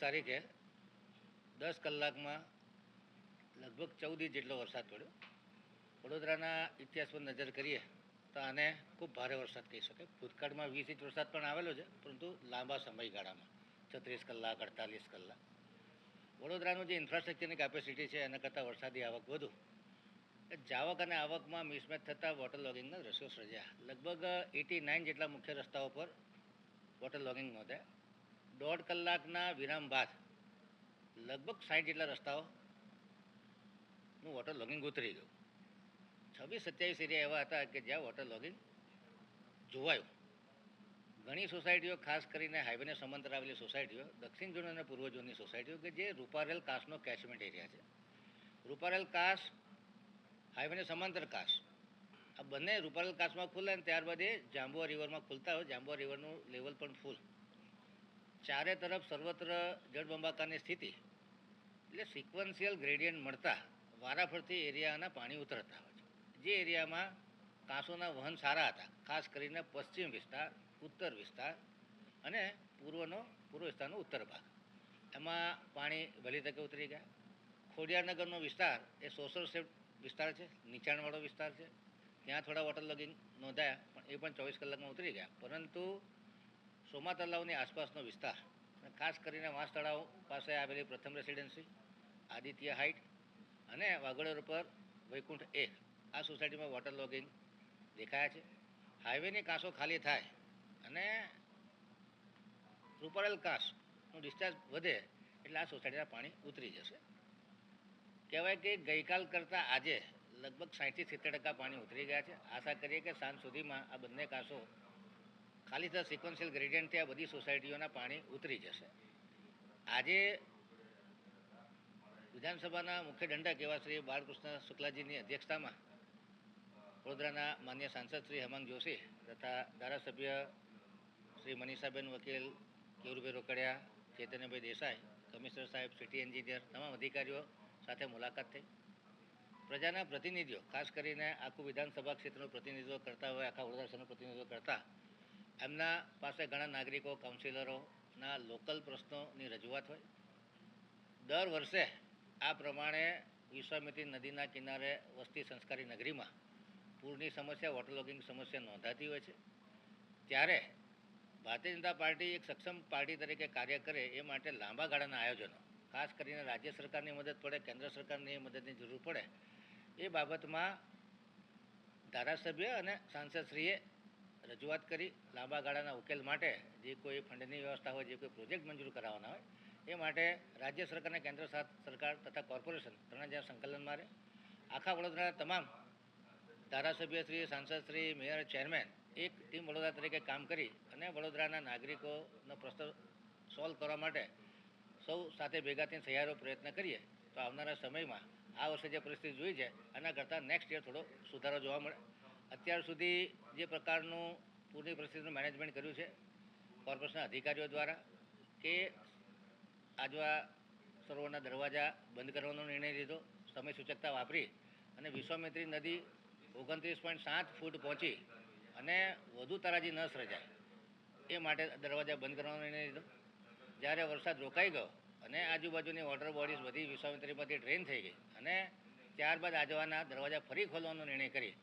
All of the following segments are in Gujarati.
તારીખે દસ કલાકમાં લગભગ ચૌદ ઇંચ જેટલો વરસાદ પડ્યો. વડોદરાના ઇતિહાસ પર નજર કરીએ તો આને ખૂબ ભારે વરસાદ કહી શકાય. ભૂતકાળમાં વીસ ઇંચ વરસાદ પણ આવેલો છે, પરંતુ લાંબા સમયગાળામાં, છત્રીસ કલાક, અડતાલીસ કલાક. વડોદરાનું જે ઇન્ફ્રાસ્ટ્રક્ચરની કેપેસિટી છે, એના કરતાં વરસાદી આવક વધુ. જાવક અને આવકમાં મિસમેચ થતાં વોટર લોગિંગના દ્રશ્યો સર્જ્યા. લગભગ એટી નાઇન જેટલા મુખ્ય રસ્તાઓ પર વોટર લોગિંગ નોંધાયા. દોઢ કલાકના વિરામ બાદ લગભગ સાઠ જેટલા રસ્તાઓનું વોટર લોગિંગ ઉતરી ગયું. છવ્વીસ સત્યાવીસ એરિયા એવા હતા કે જ્યાં વોટર લોગિંગ જોવાયું. ઘણી સોસાયટીઓ, ખાસ કરીને હાઈવેને સમાંતર આવેલી સોસાયટીઓ, દક્ષિણ ઝોન અને પૂર્વ ઝોનની સોસાયટીઓ કે જે રૂપારેલ કાસનો કેચમેન્ટ એરિયા છે. રૂપારેલ કાસ હાઈવેને સમાંતર કાસ. આ બંને રૂપારેલ કાસમાં ખુલે અને ત્યારબાદ એ જાંબુઆ રિવરમાં ખુલતા હોય. જાંબુઆ રિવરનું લેવલ પણ ફૂલ ચારે તરફ સર્વત્ર જળબંબાકારની સ્થિતિ. એટલે સિક્વન્સિયલ ગ્રેડિયન્ટ મળતા વારાફરતી એરિયાના પાણી ઉતરતા હોય છે. જે એરિયામાં કાંસોના વહન સારા હતા, ખાસ કરીને પશ્ચિમ વિસ્તાર, ઉત્તર વિસ્તાર અને પૂર્વનો, પૂર્વ વિસ્તારનો ઉત્તર ભાગ. એમાં પાણી વહેલી તકે ઉતરી ગયા. ખોડિયારનગરનો વિસ્તાર એ સોશિયલ સેફ વિસ્તાર છે, નીચાણવાળો વિસ્તાર છે. ત્યાં થોડા વોટર લોગિંગ નોંધાયા, પણ એ પણ ચોવીસ કલાકમાં ઉતરી ગયા. પરંતુ સોમા તલાવની આસપાસનો વિસ્તાર ખાસ કરીને વાંસ તળાવ પાસે આવેલી પ્રથમ રેસિડેન્સી, આદિત્ય હાઇટ અને વાગડોર ઉપર વૈકુંઠ એક આ સોસાયટીમાં વોટર લોગિંગ દેખાયા છે. હાઈવેની કાંસો ખાલી થાય અને રૂપારેલ કાંસનું ડિસ્ચાર્જ વધે એટલે આ સોસાયટીના પાણી ઉતરી જશે. કહેવાય કે ગઈકાલ કરતાં આજે લગભગ સાઠથી સિત્તેર ટકા પાણી ઉતરી ગયા છે. આશા કરીએ કે સાંજ સુધીમાં આ બંને કાંસો ખાલી તો સિક્વન્શિયલ ગ્રેડિયન્ટથી આ બધી સોસાયટીઓના પાણી ઉતરી જશે. આજે વિધાનસભાના મુખ્ય દંડક એવા શ્રી બાળકૃષ્ણ શુક્લાજીની અધ્યક્ષતામાં વડોદરાના માન્ય સાંસદ શ્રી હેમંત જોશી તથા ધારાસભ્ય શ્રી મનીષાબેન વકીલ, કેવુરભાઈ રોકડિયા ચેતનભાઈ દેસાઈ, કમિશનર સાહેબ, સિટી એન્જિનિયર તમામ અધિકારીઓ સાથે મુલાકાત થઈ. પ્રજાના પ્રતિનિધિઓ, ખાસ કરીને આખું વિધાનસભા ક્ષેત્રનું પ્રતિનિધિત્વ કરતા હોય, આખા વડોદરા શહેરનું પ્રતિનિધિત્વ કરતા એમના પાસે ઘણા નાગરિકો કાઉન્સિલરોના લોકલ પ્રશ્નોની રજૂઆત હોય. દર વર્ષે આ પ્રમાણે વિશ્વામિત્રી નદીના કિનારે વસ્તી સંસ્કારી નગરીમાં પૂરની સમસ્યા વોટરલોગિંગ સમસ્યા નોંધાતી હોય છે. ત્યારે ભારતીય જનતા પાર્ટી એક સક્ષમ પાર્ટી તરીકે કાર્ય કરે એ માટે લાંબા ગાળાના આયોજનો, ખાસ કરીને રાજ્ય સરકારની મદદ પડે, કેન્દ્ર સરકારની મદદની જરૂર પડે. એ બાબતમાં ધારાસભ્ય અને સાંસદશ્રીએ રજૂઆત કરી લાંબા ગાળાના ઉકેલ માટે જે કોઈ ફંડની વ્યવસ્થા હોય, જે કોઈ પ્રોજેક્ટ મંજૂર કરાવવાના હોય, એ માટે રાજ્ય સરકાર અને કેન્દ્ર સરકાર તથા કોર્પોરેશન ત્રણ જ્યાં સંકલન મારે. આખા વડોદરાના તમામ ધારાસભ્યશ્રી સાંસદશ્રી મેયર, ચેરમેન એક ટીમ વડોદરા તરીકે કામ કરી અને વડોદરાના નાગરિકોનો પ્રશ્ન સોલ્વ કરવા માટે સૌ સાથે ભેગા થઈને સહિયારો પ્રયત્ન કરીએ, તો આવનારા સમયમાં આ વર્ષે જે પરિસ્થિતિ જોઈ છે એના કરતાં નેક્સ્ટ યર થોડો સુધારો જોવા મળે. અત્યાર સુધી જે પ્રકારનું પૂરની પરિસ્થિતિનું મેનેજમેન્ટ કર્યું છે કોર્પોરેશનના અધિકારીઓ દ્વારા કે આજવા સરોવરના દરવાજા બંધ કરવાનો નિર્ણય લીધો, સમય સૂચકતા વાપરી અને વિશ્વામિત્રી નદી ઓગણત્રીસ પોઈન્ટ સાત ફૂટ પહોંચી અને વધુ તરાજી ન સર્જાય એ માટે દરવાજા બંધ કરવાનો નિર્ણય લીધો. જ્યારે વરસાદ રોકાઈ ગયો અને આજુબાજુની વોટર બોડીઝ બધી વિશ્વામિત્રીમાંથી ડ્રેન થઈ ગઈ અને ત્યારબાદ આજવાના દરવાજા ફરી ખોલવાનો નિર્ણય કરી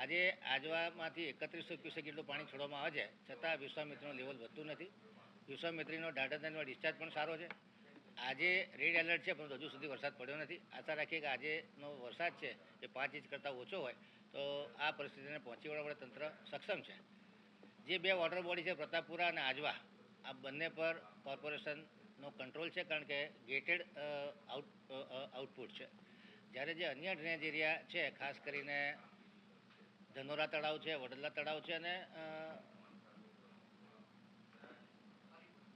આજે આજવામાંથી એકત્રીસો ક્યુસેક જેટલું પાણી છોડવામાં આવે છે. છતાં વિશ્વામિત્રીનું લેવલ વધતું નથી. વિશ્વામિત્રીનો ડાટાદાનનો ડિસ્ચાર્જ પણ સારો છે. આજે રેડ એલર્ટ છે, પરંતુ હજુ સુધી વરસાદ પડ્યો નથી. આશા રાખીએ કે આજેનો વરસાદ છે, એ પાંચ ઇંચ કરતાં ઓછો હોય, તો આ પરિસ્થિતિને પહોંચી વળવા તંત્ર સક્ષમ છે. જે બે વોટર બોડી છે, પ્રતાપપુરા અને આજવા, આ બંને પર કોર્પોરેશનનો કંટ્રોલ છે, કારણ કે ગેટેડ આઉટ આઉટપુટ છે. જ્યારે જે અન્ય ડ્રેનેજ એરિયા છે, ખાસ કરીને ધનોરા તળાવ છે વડલા તળાવ છે અને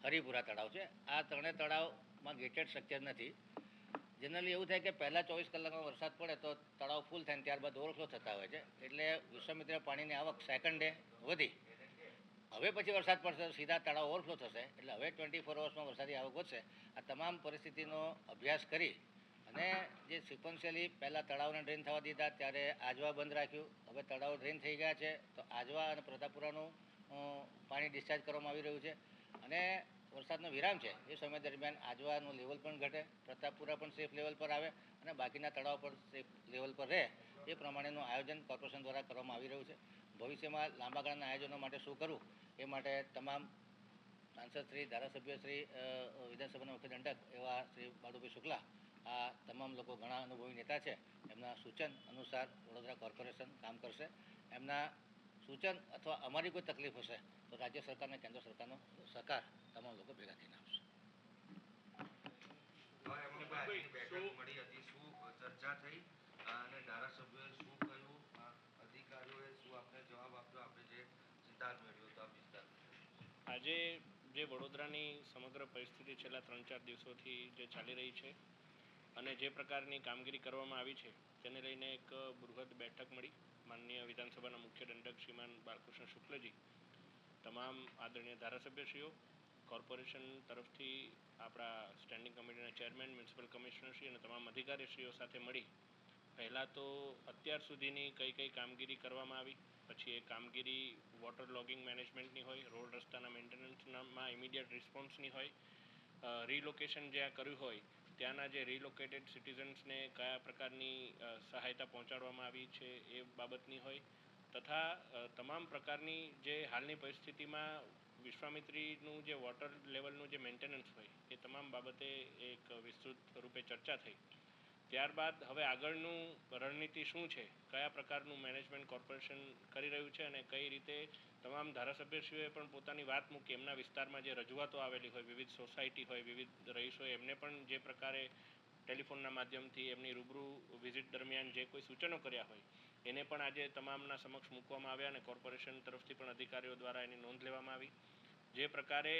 હરિપુરા તળાવ છે. આ ત્રણેય તળાવમાં ગેટેડ સ્ટ્રક્ચર નથી. જનરલી એવું થાય કે પહેલાં ચોવીસ કલાકમાં વરસાદ પડે તો તળાવ ફૂલ થાય ને ત્યારબાદ ઓવરફ્લો થતા હોય છે. એટલે વિશ્વામિત્ર પાણીની આવક સેકન્ડ ડે વધી. હવે પછી વરસાદ પડશે, સીધા તળાવ ઓવરફ્લો થશે. એટલે હવે ટ્વેન્ટી ફોર અવર્સમાં વરસાદી આવક વધશે. આ તમામ પરિસ્થિતિનો અભ્યાસ કરી અને જે સિક્વન્શિયલી પહેલાં તળાવને ડ્રેન થવા દીધા, ત્યારે આજવા બંધ રાખ્યું. હવે તળાવ ડ્રેન થઈ ગયા છે, તો આજવા અને પ્રતાપપુરાનું પાણી ડિસ્ચાર્જ કરવામાં આવી રહ્યું છે. અને વરસાદનો વિરામ છે, એ સમય દરમિયાન આજવાનું લેવલ પણ ઘટે, પ્રતાપપુરા પણ સેફ લેવલ પર આવે અને બાકીના તળાવ પર સેફ લેવલ પર રહે, એ પ્રમાણેનું આયોજન કોર્પોરેશન દ્વારા કરવામાં આવી રહ્યું છે. ભવિષ્યમાં લાંબા ગાળાના આયોજનો માટે શું કરવું, એ માટે તમામ સાંસદ શ્રી, ધારાસભ્ય શ્રી વિધાનસભાના મુખ્ય દંડક એવા શ્રી બાળુભાઈ શુક્લા આ તમામ લોકો ઘણા અનુભવી નેતા છે. એમના સૂચન અનુસાર વડોદરા કોર્પોરેશન કામ કરશે. એમના સૂચન અથવા અમારી કોઈ તકલીફ હશે તો રાજ્ય સરકાર અને કેન્દ્ર સરકારનો સહકાર તમામ લોકો ભેગા થઈને આપશે. હવે એમાં કોઈ આજની બેઠક મળી હતી. શું ચર્ચા થઈ? અને ધારાસભ્યોએ શું કહ્યું? અ, શું આપને જવાબ આપ્યો? આપણે જે સિદ્ધાંત મેળવ્યો હતો આ વિસ્તાર આજે જે વડોદરાની સમગ્ર પરિસ્થિતિ છેલ્લા ત્રણ ચાર દિવસોથી જે ચાલી રહી છે અને જે પ્રકારની કામગીરી કરવામાં આવી છે, તેને લઈને એક બૃહદ બેઠક મળી. માનનીય વિધાનસભાના મુખ્ય દંડક શ્રીમાન બાલકૃષ્ણ શુક્લજી, તમામ આદરણીય ધારાસભ્યશ્રીઓ, કોર્પોરેશન તરફથી આપણા સ્ટેન્ડિંગ કમિટીના ચેરમેન, મ્યુનિસિપલ કમિશનરશ્રી અને તમામ અધિકારીશ્રીઓ સાથે મળી પહેલાં તો અત્યાર સુધીની કઈ કઈ કામગીરી કરવામાં આવી, પછી એ કામગીરી વોટર લોગિંગ મેનેજમેન્ટની હોય, રોડ રસ્તાના મેન્ટેનન્સમાં ઇમિડિયેટ રિસ્પોન્સની હોય રિલોકેશન જ્યાં કર્યું હોય ત્યાંના જે રિલોકેટેડ સિટીઝન્સને કયા પ્રકારની સહાયતા પહોંચાડવામાં આવી છે એ બાબતની હોય, તથા તમામ પ્રકારની જે હાલની પરિસ્થિતિમાં વિશ્વામિત્રીનું જે વોટર લેવલનું જે મેન્ટેનન્સ હોય, એ તમામ બાબતે એક વિસ્તૃત રૂપે ચર્ચા થઈ. ત્યારબાદ હવે આગળનું રણનીતિ શું છે, કયા પ્રકારનું મેનેજમેન્ટ કોર્પોરેશન કરી રહ્યું છે અને કઈ રીતે તમામ ધારાસભ્યશ્રીઓએ પણ પોતાની વાત મૂકી, એમના વિસ્તારમાં જે રજૂઆતો આવેલી હોય, વિવિધ સોસાયટી હોય, વિવિધ રહીશોએ એમને પણ જે પ્રકારે ટેલિફોનના માધ્યમથી એમની રૂબરૂ વિઝિટ દરમિયાન જે કોઈ સૂચનો કર્યા હોય, એને પણ આજે તમામના સમક્ષ મૂકવામાં આવ્યા અને કોર્પોરેશન તરફથી પણ અધિકારીઓ દ્વારા એની નોંધ લેવામાં આવી. જે પ્રકારે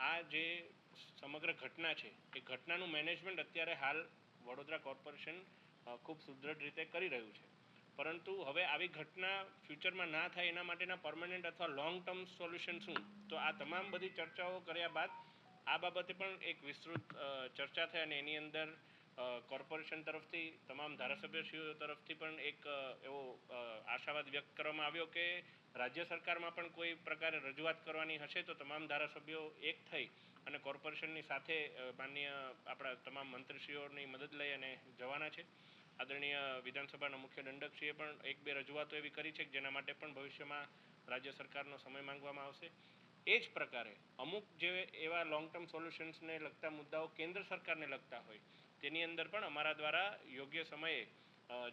આ જે સમગ્ર ઘટના છે, એ ઘટનાનું મેનેજમેન્ટ અત્યારે હાલ વડોદરા કોર્પોરેશન ખૂબ સુદૃઢ રીતે કરી રહ્યું છે. પરંતુ હવે આવી ઘટના ફ્યુચરમાં ના થાય એના માટેના પરમનન્ટ અથવા લોંગ ટર્મ સોલ્યુશન શું? તો આ તમામ બધી ચર્ચાઓ કર્યા બાદ આ બાબતે પણ એક વિસ્તૃત ચર્ચા થઈ અને એની અંદર કોર્પોરેશન તરફથી, તમામ ધારાસભ્યશ્રીઓ તરફથી પણ એક એવો આશાવાદ વ્યક્ત કરવામાં આવ્યો કે રાજ્ય સરકારમાં પણ કોઈ પ્રકારે રજૂઆત કરવાની હશે તો તમામ ધારાસભ્યો એક થઈ અને કોર્પોરેશનની સાથે માન્ય આપણા તમામ મંત્રીશ્રીઓની મદદ લઈ અને જવાના છે. આદરણીય વિધાનસભાના મુખ્ય દંડકશ્રીએ પણ એક બે રજૂઆતો એવી કરી છે કે જેના માટે પણ ભવિષ્યમાં રાજ્ય સરકારનો સમય માંગવામાં આવશે. એ જ પ્રકારે અમુક જે એવા લોંગ ટર્મ સોલ્યુશન્સને લગતા મુદ્દાઓ કેન્દ્ર સરકારને લગતા હોય, તેની અંદર પણ અમારા દ્વારા યોગ્ય સમયે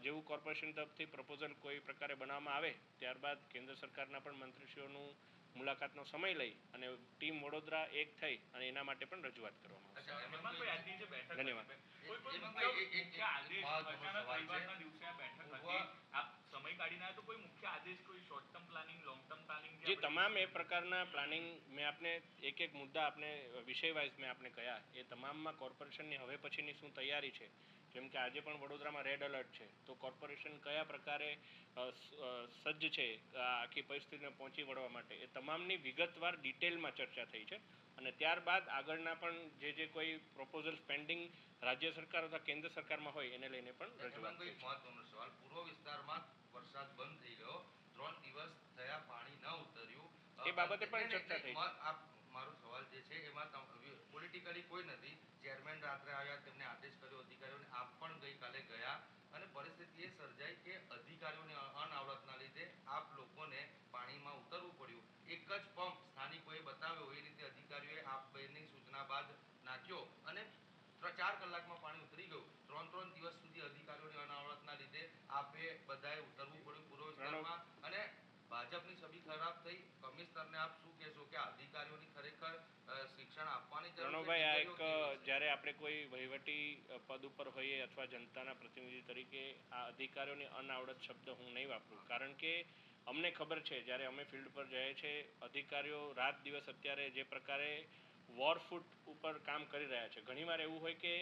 જેવું કોર્પોરેશન તરફથી પ્રપોઝલ કોઈ પ્રકારે બનાવવામાં આવે, ત્યારબાદ કેન્દ્ર સરકારના પણ મંત્રીશ્રીઓનું મુલાકાતનો સમય લઈ અને ટીમ વડોદરા એક થઈ અને એના માટે પણ રજૂઆત કરવામાં જે બેઠક ધન્યવાદ. હતી, કોઈ કોઈ એમાં મુખ્ય કોઈ એક- એક- મુખ્ય એક આદેશ મહત્વનો અચાનક સવાલ છે. રવિવારના દિવસે આ બેઠક હતી. પૂર્વ- આપ સમય કાઢીને આવ્યા તો કોઈ મુખ્ય આદેશ કોઈ short term planning long term planning જે તમામ એ પ્રકારના પ્લાનિંગ મેં આપને એક એક મુદ્દા આપને વિષય વાઇઝ મેં આપને કહ્યા એ તમામમાં કોર્પોરેશનની હવે પછીની શું તૈયારી છે? જેમ કે આજે પણ વડોદરામાં રેડ એલર્ટ છે. તો કોર્પોરેશન કયા પ્રકારે સજ્જ છે આખી પરિસ્થિતિને પહોંચી વળવા માટે? એ તમામની વિગતવાર ડિટેલમાં ચર્ચા થઈ છે. અને ત્યારબાદ આગળના પણ જે જે કોઈ પ્રોપોઝલ્સ પેન્ડિંગ રાજ્ય સરકાર અથવા કેન્દ્ર સરકારમાં હોય એને લઈને પણ રજૂઆત કોઈ મહત્વનો સવાલ પૂર્વ વિસ્તારમાં વરસાદ બંધ થઈ ગયો ત્રણ દિવસ થયા પાણી ન ઉતર્યું. એ બાબતે પણ ચર્ચા થઈ મારો સવાલ જે છે એમાં પોલિટિકલી કોઈ નથી. ચેરમેન રાત્રે આવ્યા તેમને આદેશ કર્યો અધિકારીઓને આપ પણ ગઈકાલે ગયા અને પરિસ્થિતિ એ સર્જાઈ કે અધિકારીઓની અ- અનાવડતના લીધે આપ લોકોને પાણીમાં ઉતરવું પડ્યું એક જ પંપ સ્થાનિકોએ બતાવ્યો એ રીતે અધિકારીઓએ આપ બેની સૂચના બાદ નાખ્યો અને ત્રણ ચાર કલાકમાં પાણી ઉતરી ગયું. ત્રણ ત્રણ દિવસ સુધી અધિકારીઓની અનાવરતના લીધે આપે બધાએ ઉતરવું પડ્યું પૂર્વ વિસ્તારમાં. અને ભાજપની છબી ખરાબ થઈ. કમિશનરને આપ શું કહેશો કે અધિકારીઓની ખરેખર શિક્ષણ આપવાની જરૂર છે? આ એક? જ્યારે આપણે કોઈ વહીવટી પદ ઉપર હોઈએ અથવા જનતાના પ્રતિનિધિ તરીકે આ અધિકારીઓની અનાવડત શબ્દ હું નહીં વાપરું. કારણ કે અમને ખબર છે જ્યારે અમે ફિલ્ડ પર જઈએ છીએ અધિકારીઓ રાત દિવસ અત્યારે જે પ્રકારે વોરફૂટ ઉપર કામ કરી રહ્યા છે. ઘણીવાર એવું હોય કે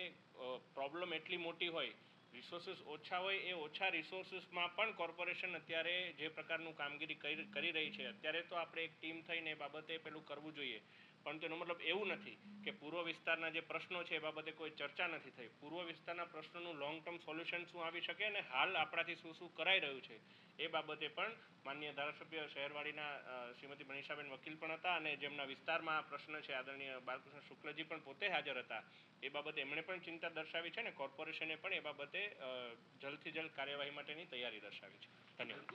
પ્રોબ્લેમ એટલી મોટી હોય રિસોર્સિસ ઓછા હોય, એ ઓછા રિસોર્સિસમાં પણ કોર્પોરેશન અત્યારે જે પ્રકારનું કામગીરી કરી રહી છે, અત્યારે તો આપણે એક ટીમ થઈને એ બાબતે પેલું કરવું જોઈએ. પરંતુ એનો મતલબ એવું નથી કે પૂર્વ વિસ્તારના જે પ્રશ્નો છે એ બાબતે કોઈ ચર્ચા નથી થઈ. પૂર્વ વિસ્તારના પ્રશ્નોનું લોંગ ટર્મ સોલ્યુશન શું આવી શકે અને હાલ આપણાથી શું શું કરાઈ રહ્યું છે એ બાબતે પણ માન્ય ધારાસભ્ય શહેરવાડીના શ્રીમતી મનીષાબેન વકીલ પણ હતા અને જેમના વિસ્તારમાં આ પ્રશ્ન છે, આદરણીય બાલકૃષ્ણ શુક્લજી પણ પોતે હાજર હતા. એ બાબતે એમણે પણ ચિંતા દર્શાવી છે અને કોર્પોરેશને પણ એ બાબતે જલ્દથી જલ્દ કાર્યવાહી માટેની તૈયારી દર્શાવી છે. ધન્યવાદ.